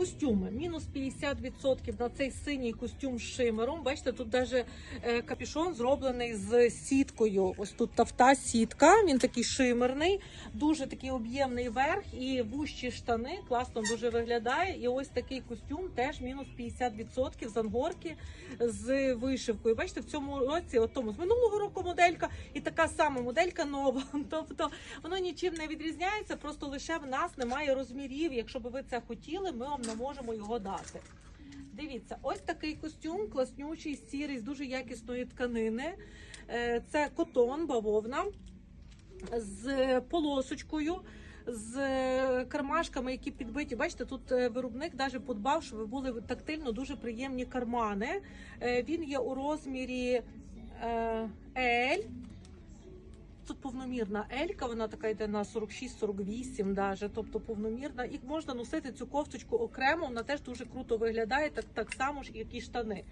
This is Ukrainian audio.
Костюми мінус 50% на цей синій костюм з шимером. Бачите, тут навіть капюшон зроблений з сіткою. Ось тут тафта сітка. Він такий шимерний, дуже такий об'ємний верх і вущі штани. Класно дуже виглядає. І ось такий костюм теж мінус 50% з ангорки з вишивкою. Бачите, в цьому році, от тому з минулого року моделька, і така сама моделька нова. Тобто воно нічим не відрізняється, просто лише в нас немає розмірів. Якщо би ви це хотіли, ми вам не можемо його дати. Дивіться, ось такий костюм, класнючий, сірий, з дуже якісної тканини. Е, Це котон, бавовна з полосочкою. З кармашками, які підбиті, бачите, тут е, виробник навіть подбав, щоб були тактильно дуже приємні кармани. Е, Він є у розмірі повномірна елька, вона така йде на 46-48 даже, тобто повномірна. І можна носити цю кофточку окремо, вона теж дуже круто виглядає, так, так само ж, як і штани.